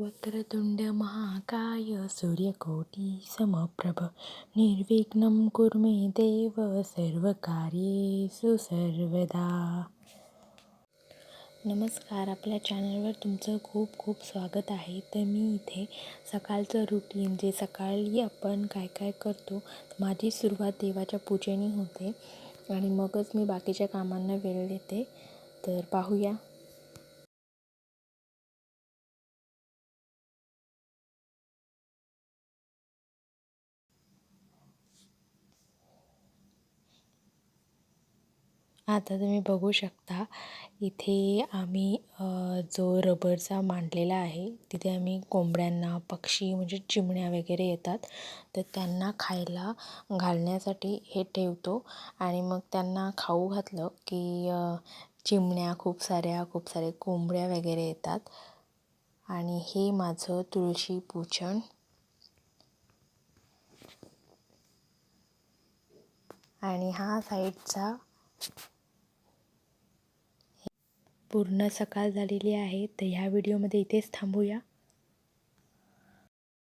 वक्रतुंड महाकाय सूर्यकोटी समप्रभ। निर्विघ्नं कुरु मे देव सर्वकार्येषु सर्वदा। नमस्कार आपल्या चॅनलवर तुमचं खूप खूप स्वागत आहे. तर मी इथे सकाळचं रुटीन जे सकाळी आपण काय काय करतो माझी सुरुवात देवाच्या पूजेने होते. आणि मगच मी बाकीच्या कामांना वेळ देते. तर पाहूया. आता तुम्ही बघू शकता इथे आम्ही जो रबरचा मांडलेला आहे तिथे आम्ही कोंबड्यांना पक्षी म्हणजे चिमण्या वगैरे येतात तर त्यांना खायला घालण्यासाठी हे ठेवतो आणि मग त्यांना खाऊ घातलं की चिमण्या खूप साऱ्या खूप सारे कोंबड्या वगैरे येतात. आणि हे माझं तुळशी पूजन. आणि हा साईडचा पूर्ण सकाळ झालेली आहे तर ह्या व्हिडिओमध्ये इथेच थांबूया.